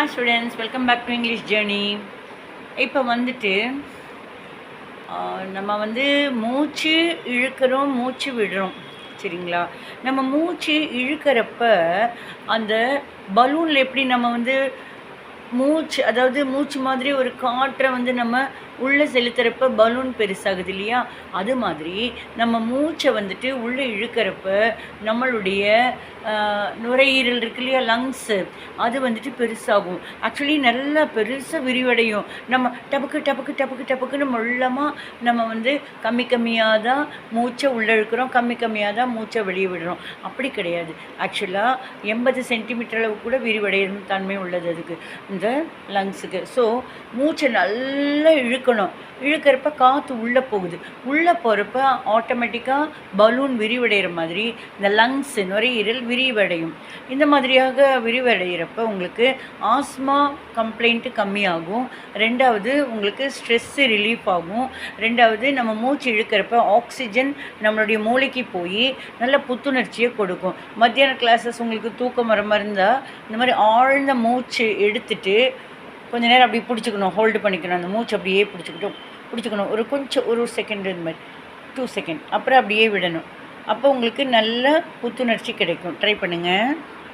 Hi students welcome back to English journey இப்போ வந்துட்டு ஆஹ், நம்ம வந்து மூச்சு இழுக்கிறோம் மூச்சு விடுறோம். சரிங்களா? நம்ம மூச்சு இழுக்கிறப்ப அந்த பலூனில் எப்படி நம்ம வந்து மூச்சு அதாவது மூச்சு மாதிரி ஒரு காற்றை வந்து நம்ம உள்ளே செலுத்துறப்ப பலூன் பெருசாகுது இல்லையா? அது மாதிரி நம்ம மூச்சை வந்துட்டு உள்ளே இழுக்கிறப்ப நம்மளுடைய நுரையீரல் இருக்கு இல்லையா லங்ஸு அது வந்துட்டு பெருசாகும். ஆக்சுவலி நல்லா பெருசாக விரிவடையும். நம்ம டபக்கு டபக்கு டபக்கு டபக்குன்னு மொள்ளமாக நம்ம வந்து கம்மி கம்மியாக தான் மூச்சை உள்ளே இழுக்கிறோம். கம்மி கம்மியாக தான் மூச்சை வெளியே விடுறோம். அப்படி கிடையாது. ஆக்சுவலாக எண்பது சென்டிமீட்டர் அளவு கூட விரிவடையும் தன்மை உள்ளது அதுக்கு. இந்த லங்ஸுக்கு ஸோ மூச்சை நல்லா இழுக்கணும். இழுக்கணும். இழுக்கிறப்ப காற்று உள்ளே போகுது. உள்ளே போகிறப்ப ஆட்டோமேட்டிக்காக பலூன் விரிவடைகிற மாதிரி இந்த லங்ஸ் நுரையீரல் விரிவடையும். இந்த மாதிரியாக விரிவடைகிறப்ப உங்களுக்கு ஆஸ்மா கம்ப்ளைண்ட்டு கம்மியாகும். ரெண்டாவது உங்களுக்கு ஸ்ட்ரெஸ்ஸு ரிலீஃப் ஆகும். ரெண்டாவது நம்ம மூச்சு இழுக்கிறப்ப ஆக்சிஜன் நம்மளுடைய மூளைக்கு போய் நல்ல புத்துணர்ச்சியை கொடுக்கும். மத்தியான கிளாஸஸ் உங்களுக்கு தூக்கம் வர மாதிரி இருந்தால் இந்த மாதிரி ஆழ்ந்த மூச்சு எடுத்துட்டு கொஞ்ச நேரம் அப்படி பிடிச்சிக்கணும் ஹோல்டு பண்ணிக்கணும். அந்த மூச்சு அப்படியே பிடிச்சிக்கிட்டோம் பிடிச்சிக்கணும். ஒரு கொஞ்சம் ஒரு செகண்ட் இந்த மாதிரி. டூ செகண்ட் அப்புறம் அப்படியே விடணும். அப்போ உங்களுக்கு நல்ல புத்துணர்ச்சி கிடைக்கும். ட்ரை பண்ணுங்கள்